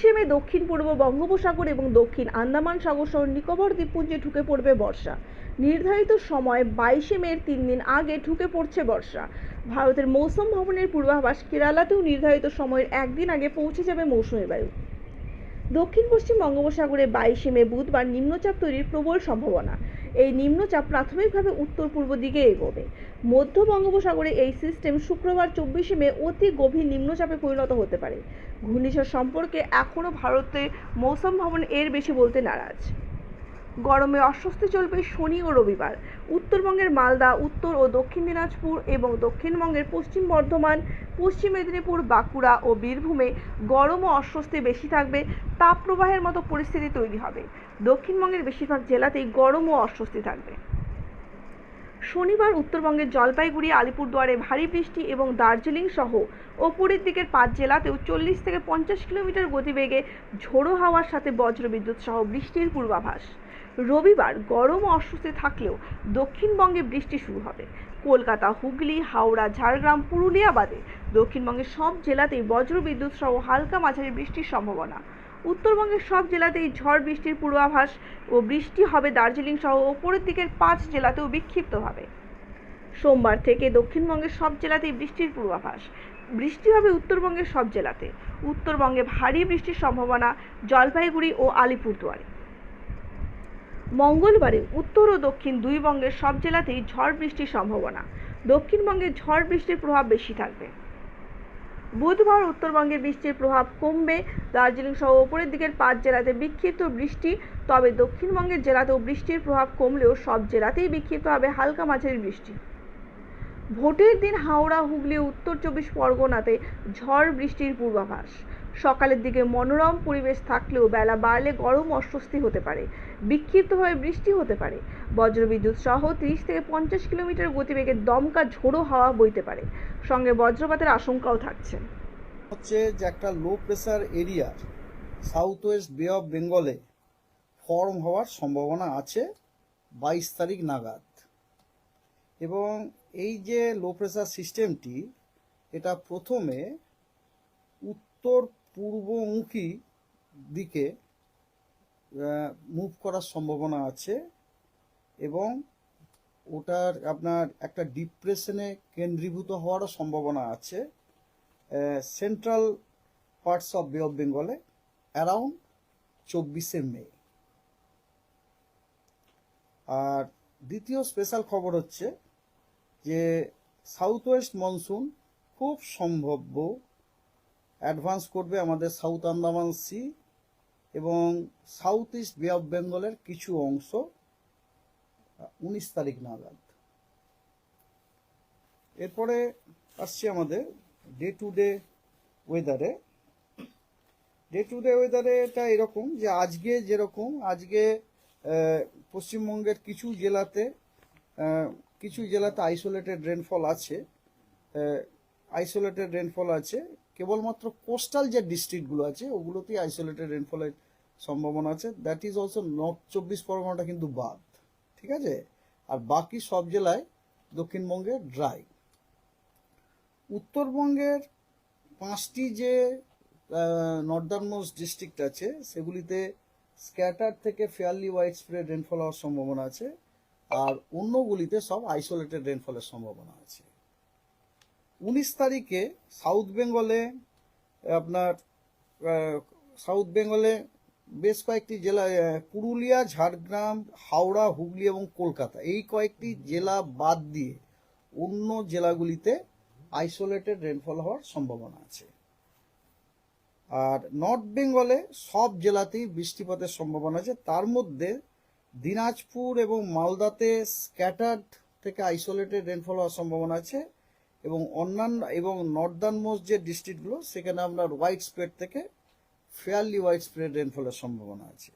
মে দক্ষিণ পূর্ব বঙ্গোপসাগর এবং দক্ষিণ আন্দামান সাগর সহ নিকোবর দ্বীপপুঞ্জে ঢুকে পড়বে বর্ষা। নির্ধারিত সময় বাইশে মের তিন দিন আগে ঢুকে পড়ছে বর্ষা। ভারতের মৌসুম ভবনের পূর্বাভাস কেরালাতেও নির্ধারিত সময়ের একদিন আগে পৌঁছে যাবে মৌসুমী বায়ু। দক্ষিণ পশ্চিম বঙ্গোপসাগরে বাইশে মে বুধবার নিম্নচাপ তৈরির প্রবল সম্ভাবনা। এই নিম্নচাপ প্রাথমিকভাবে উত্তর পূর্ব দিকে এগোবে। মধ্য বঙ্গোপসাগরে এই সিস্টেম শুক্রবার চব্বিশে মে অতি গভীর নিম্নচাপে পরিণত হতে পারে। ঘূর্ণিঝড় সম্পর্কে এখনও ভারতে মৌসুম ভবন এর বেশি বলতে নারাজ। গরমে অস্বস্তি চলবে শনি ও রবিবার। উত্তরবঙ্গের মালদা, উত্তর ও দক্ষিণ দিনাজপুর এবং দক্ষিণবঙ্গের পশ্চিম বর্ধমান, পশ্চিম মেদিনীপুর, বাঁকুড়া ও বীরভূমে গরম ও অস্বস্তি বেশি থাকবে, তাপপ্রবাহের মতো পরিস্থিতি তৈরি হবে। দক্ষিণবঙ্গের বেশিরভাগ জেলাতেই গরম ও অস্বস্তি থাকবে। শনিবার উত্তরবঙ্গের জলপাইগুড়ি, আলিপুরদুয়ারে ভারী বৃষ্টি এবং দার্জিলিং সহ ওপরের দিকের পাঁচ জেলাতেও চল্লিশ থেকে পঞ্চাশ কিলোমিটার গতিবেগে ঝোড়ো হাওয়ার সাথে বজ্রবিদ্যুৎ সহ বৃষ্টির পূর্বাভাস। রবিবার গরম অস্বস্তি থাকলেও দক্ষিণবঙ্গে বৃষ্টি শুরু হবে। কলকাতা, হুগলি, হাওড়া, ঝাড়গ্রাম, পুরুলিয়া বাদে দক্ষিণবঙ্গের সব জেলাতেই বজ্রবিদ্যুৎ সহ হালকা মাঝারি বৃষ্টির সম্ভাবনা। উত্তরবঙ্গের সব জেলাতেই ঝড় বৃষ্টির পূর্বাভাস ও বৃষ্টি হবে দার্জিলিং সহ ওপরের দিকের পাঁচ জেলাতেও বিক্ষিপ্তভাবে। সোমবার থেকে দক্ষিণবঙ্গের সব জেলাতেই বৃষ্টির পূর্বাভাস। বৃষ্টি হবে উত্তরবঙ্গের সব জেলাতে। উত্তরবঙ্গে ভারী বৃষ্টির সম্ভাবনা জলপাইগুড়ি ও আলিপুরদুয়ারে। মঙ্গলবারে উত্তর ও দক্ষিণ দুই বঙ্গের সব জেলাতেই ঝড় বৃষ্টির সম্ভাবনা। দক্ষিণবঙ্গে ঝড় বৃষ্টির প্রভাব বেশি থাকবে। বুধবার উত্তরবঙ্গে বৃষ্টির প্রভাব কমবে। দার্জিলিং সহ ওপরের দিকের পাঁচ জেলাতে বিক্ষিপ্ত বৃষ্টি, তবে দক্ষিণবঙ্গের জেলাতেও বৃষ্টির প্রভাব কমলেও সব জেলাতেই বিক্ষিপ্ত হবে হালকা মাঝারি বৃষ্টি। ভোটের দিন হাওড়া, হুগলি, উত্তর চব্বিশ পরগনাতে ঝড় বৃষ্টির পূর্বাভাস। সকালের দিকে মনোরম পরিবেশ থাকলেও বেলা বাড়লে গরম অস্বস্তি হতে পারে বিক্ষিপ্তভাবে বৃষ্টি হতে পারে। বজ্রবিদ্যুৎ সহ তিরিশ থেকে পঞ্চাশ কিলোমিটার গতিবেগে দমকা ঝোড়ো হাওয়া বইতে পারে। সঙ্গে বজ্রপাতের আশঙ্কাও থাকছে। হচ্ছে যে একটা লো প্রেসার এরিয়ার সাউথ ওয়েস্ট বে অফ বেঙ্গলে ফর্ম হওয়ার সম্ভাবনা আছে বাইশ তারিখ নাগাদ। এবং এই যে লো প্রেসার সিস্টেমটি এটা প্রথমে উত্তর পূর্বমুখী দিকে মুভ করার সম্ভাবনা আছে এবং ওটার আপনার একটা ডিপ্রেশনে কেন্দ্রীভূত হওয়ারও সম্ভাবনা আছে central parts of bay of বেঙ্গলে অ্যারাউন্ড চব্বিশে মে। আর দ্বিতীয় স্পেশাল খবর হচ্ছে যে সাউথ ওয়েস্ট মনসুন খুব সম্ভাব্য অ্যাডভান্স করবে আমাদের সাউথ আন্দামান সি এবং সাউথ ইস্ট বে অফ বেঙ্গলের কিছু অংশ, উনিশ তারিখ নাগাদ। এরপরে আসছে আমাদের ডে টু ডে ওয়েদারে ডে টু ডে ওয়েদারে এটা এরকম যে আজকে যেরকম, আজকে পশ্চিমবঙ্গের কিছু জেলাতে কিছু জেলাতে আইসোলেটেড রেনফল আছে আইসোলেটেড রেনফল আছে, কেবলমাত্র কোস্টাল যে ডিস্ট্রিক্টগুলো আছে, ওগুলোতেই আইসোলেটেড রেনফলের সম্ভাবনা আছে। দ্যাট ইজ অলসো নর্থ চব্বিশ পরগনাটা কিন্তু বাদ, ঠিক আছে? আর বাকি সব জেলায় দক্ষিণবঙ্গে ড্রাই উত্তরবঙ্গের পাঁচটি যে নর্দার্ন মোস্ট ডিস্ট্রিক্ট আছে, সেগুলিতে স্ক্যাটার থেকে ফেয়ারলি ওয়াইড স্প্রেড রেনফল হওয়ার সম্ভাবনা আছে। আর অন্যগুলিতে সব আইসোলেটেড রেনফলের সম্ভাবনা আছে। উনিশ তারিখে সাউথ বেঙ্গলে আপনার সাউথ বেঙ্গলে বেশ কয়েকটি জেলা পুরুলিয়া, ঝাড়গ্রাম, হাওড়া, হুগলি এবং কলকাতা এই কয়েকটি জেলা বাদ দিয়ে অন্য জেলাগুলিতে আইসোলেটেড রেনফল হওয়ার সম্ভাবনা আছে। আর নর্থ বেঙ্গলে সব জেলাতেই বৃষ্টিপাতের সম্ভাবনা আছে। তার মধ্যে দিনাজপুর এবং মালদাতে স্ক্যাটার্ড থেকে আইসোলেটেড রেনফল হওয়ার সম্ভাবনা আছে এবং অন্যান্য এবং নর্দার্ন মোস্ট যে ডিস্ট্রিক্টগুলো সেখানে আপনার হোয়াইট স্প্রেড থেকে ফেয়ারলি হোয়াইট স্প্রেড রেনফলের সম্ভাবনা আছে।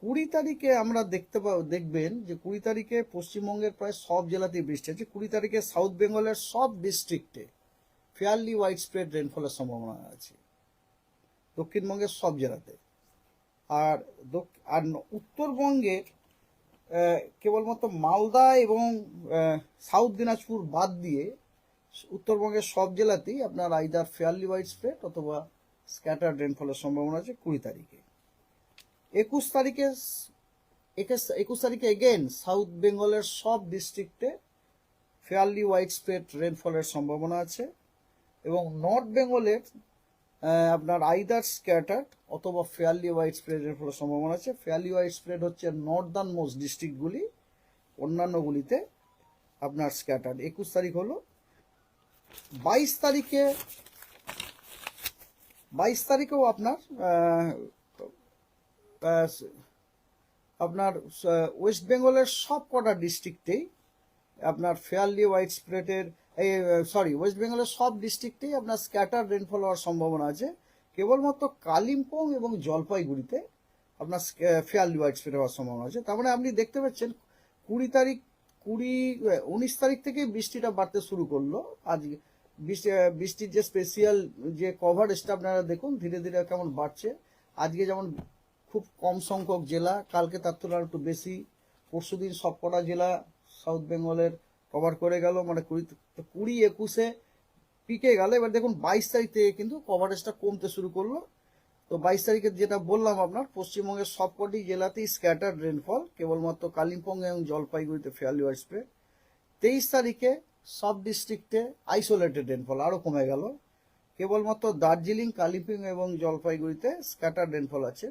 কুড়ি তারিখে আমরা দেখতে পাব দেখবেন যে কুড়ি তারিখে পশ্চিমবঙ্গের প্রায় সব জেলাতেই বৃষ্টি আছে কুড়ি তারিখে সাউথ বেঙ্গলের সব ডিস্ট্রিক্টে ফেয়ারলি হোয়াইট স্প্রেড রেনফলের সম্ভাবনা আছে। দক্ষিণবঙ্গের সব জেলাতে। আর আর উত্তরবঙ্গের কেবলমাত্র মালদা এবং সাউথ দিনাজপুর বাদ দিয়ে উত্তরবঙ্গের সব জেলাতেই আপনার আইদার ফেয়ারলি ওয়াইড স্প্রেড অথবা স্ক্যাটার রেনফলের সম্ভাবনা আছে কুড়ি তারিখে। একুশ তারিখে, একুশ- তারিখে এগেন সাউথ বেঙ্গলের সব ডিস্ট্রিক্টে ফেয়ারলি ওয়াইড স্প্রেড রেনফলের সম্ভাবনা আছে এবং নর্থ বেঙ্গলের আপনার আইদার স্ক্যাটার্ড অথবা ফেয়ারলি ওয়াইড স্প্রেড রেনফলের সম্ভাবনা আছে। ফেয়ারলি ওয়াইড স্প্রেড হচ্ছে নর্দার্ন মোস্ট ডিস্ট্রিক্টগুলি অন্যান্যগুলিতে আপনার স্ক্যাটার্ড একুশ তারিখ হলো। বাইশ তারিখে, বাইশ তারিখেও আপনার আপনার ওয়েস্ট বেঙ্গলের সব কটা ডিস্ট্রিক্টেই আপনার ফেয়ারলি হোয়াইট স্প্রেডের এই সরি ওয়েস্ট বেঙ্গলের সব ডিস্ট্রিক্টেই আপনার স্ক্যাটার রেনফল হওয়ার সম্ভাবনা আছে। কেবলমাত্র কালিম্পং এবং জলপাইগুড়িতে আপনার ফেয়ারলি হোয়াইট স্প্রেড হওয়ার সম্ভাবনা আছে। তার মানে আপনি দেখতে পাচ্ছেন কুড়ি তারিখ, কুড়ি উনিশ তারিখ থেকে বৃষ্টিটা বাড়তে শুরু করল। আজ বৃষ্টি বৃষ্টির যে স্পেশিয়াল যে কভারেজটা আপনারা দেখুন, ধীরে ধীরে কেমন বাড়ছে। আজকে যেমন খুব কম সংখ্যক জেলা, কালকে তার তুলনায় একটু বেশি। পরশুদিন সবকটা জেলা সাউথ বেঙ্গলের কভার করে গেল মানে কুড়ি কুড়ি একুশে পিকে গেল। এবার দেখুন, বাইশ তারিখ থেকে কিন্তু কভারেজটা কমতে শুরু করল। তো বাইশ তারিখে যেটা বললাম আপনার, পশ্চিমবঙ্গের সবকটি জেলাতেই স্ক্যাটার রেনফল কেবলমাত্র কালিম্পং এবং জলপাইগুড়িতে ওয়াইড স্প্রে তেইশ তারিখে সব ডিস্ট্রিক্টে আইসোলেটেড রেনফল আরও কমে গেল। কেবলমাত্র দার্জিলিং, কালিম্পং এবং জলপাইগুড়িতে স্ক্যাটার রেনফল আছে।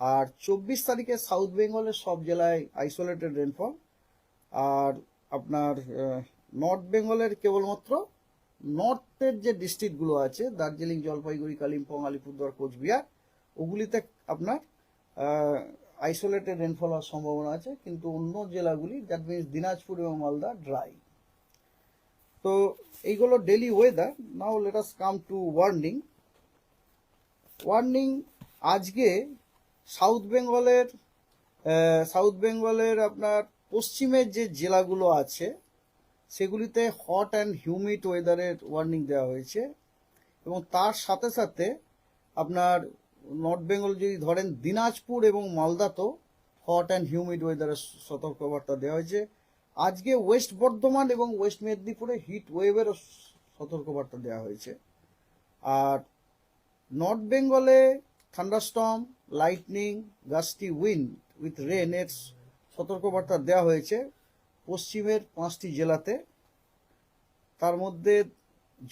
আর চব্বিশ তারিখে সাউথ বেঙ্গলের সব জেলায় আইসোলেটেড রেনফল আর আপনার নর্থ বেঙ্গলের কেবলমাত্র নর্থের যে ডিস্ট্রিক্টগুলো আছে দার্জিলিং জলপাইগুড়ি কালিম্পং আলিপুরদুয়ার কোচবিহার ওগুলিতে আপনার আইসোলেটেড রেনফল হওয়ার সম্ভাবনা আছে, কিন্তু অন্য জেলাগুলি দ্যাট মিনস দিনাজপুর এবং মালদা ড্রাই তো এইগুলো daily weather now let us come to warning warning আজকে সাউথ বেঙ্গলের সাউথ বেঙ্গলের আপনার পশ্চিমের যে জেলাগুলো আছে, সেগুলিতে হট অ্যান্ড হিউমিড ওয়েদারের ওয়ার্নিং দেওয়া হয়েছে। এবং তার সাথে সাথে আপনার নর্থ বেঙ্গল যদি ধরেন, দিনাজপুর এবং মালদাতেও হট অ্যান্ড হিউমিড ওয়েদারের সতর্কবার্তা দেওয়া হয়েছে। আজকে ওয়েস্ট বর্ধমান এবং ওয়েস্ট মেদিনীপুরে হিট ওয়েভেরও সতর্কবার্তা দেওয়া হয়েছে। আর নর্থ বেঙ্গলে thunderstorm lightning gusty wind with rain এর সতর্কবার্তা দেওয়া হয়েছে পশ্চিমের পাঁচটি জেলাতে। তার মধ্যে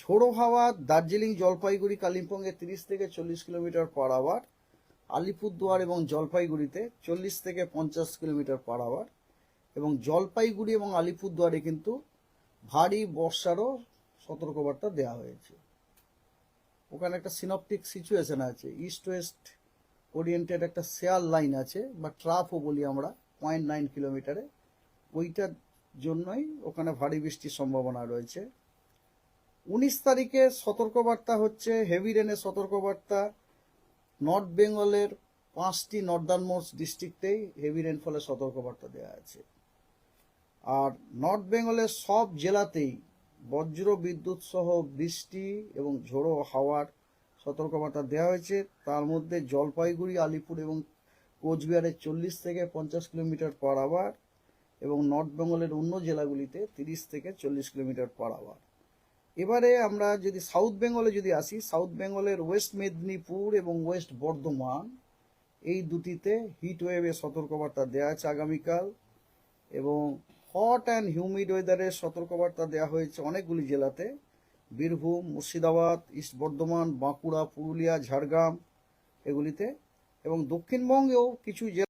ঝোড়ো হাওয়া দার্জিলিং, জলপাইগুড়ি, কালিম্পংয়ে তিরিশ থেকে চল্লিশ কিলোমিটার পার আওয়ার আলিপুরদুয়ার এবং জলপাইগুড়িতে চল্লিশ থেকে পঞ্চাশ কিলোমিটার পার আওয়ার এবং জলপাইগুড়ি এবং আলিপুরদুয়ারে কিন্তু ভারী বর্ষারও সতর্কবার্তা দেওয়া হয়েছে। ওখানে একটা সিনপটিক সিচুয়েশন আছে ইস্ট ওয়েস্ট ওরিয়েন্টেড একটা শেয়ার লাইন আছে বা ট্রাফও বলি আমরা। পয়েন্ট নাইন কিলোমিটারে। ওইটার জন্যই ওখানে ভারী বৃষ্টির সম্ভাবনা রয়েছে। উনিশ তারিখে সতর্কবার্তা হচ্ছে হেভি রেনের সতর্কবার্তা। নর্থ বেঙ্গলের পাঁচটি নর্দার্ন মোস্ট ডিস্ট্রিক্টেই হেভি রেনফলের সতর্কবার্তা দেওয়া আছে। আর নর্থ বেঙ্গলের সব জেলাতেই বজ্র বিদ্যুৎ সহ বৃষ্টি এবং ঝোড়ো হাওয়ার সতর্কবার্তা দেওয়া হয়েছে। তার মধ্যে জলপাইগুড়ি, আলিপুর এবং কোচবিহারে চল্লিশ থেকে পঞ্চাশ কিলোমিটার পার আওয়ার এবং নর্থ বেঙ্গলের অন্য জেলাগুলিতে তিরিশ থেকে চল্লিশ কিলোমিটার পার আওয়ার এবারে আমরা যদি সাউথ বেঙ্গলে যদি আসি, সাউথ বেঙ্গলের ওয়েস্ট মেদিনীপুর এবং ওয়েস্ট বর্ধমান, এই দুটিতে হিট ওয়েভের সতর্কবার্তা দেওয়া আছে আগামীকাল এবং হট অ্যান্ড হিউমিড ওয়েদারের সতর্কবার্তা দেওয়া হয়েছে অনেকগুলি জেলাতে। বীরভূম, মুর্শিদাবাদ, ইস্ট বর্ধমান, বাঁকুড়া, পুরুলিয়া, ঝাড়গ্রাম, এগুলিতে এবং দক্ষিণবঙ্গেও কিছু জেলা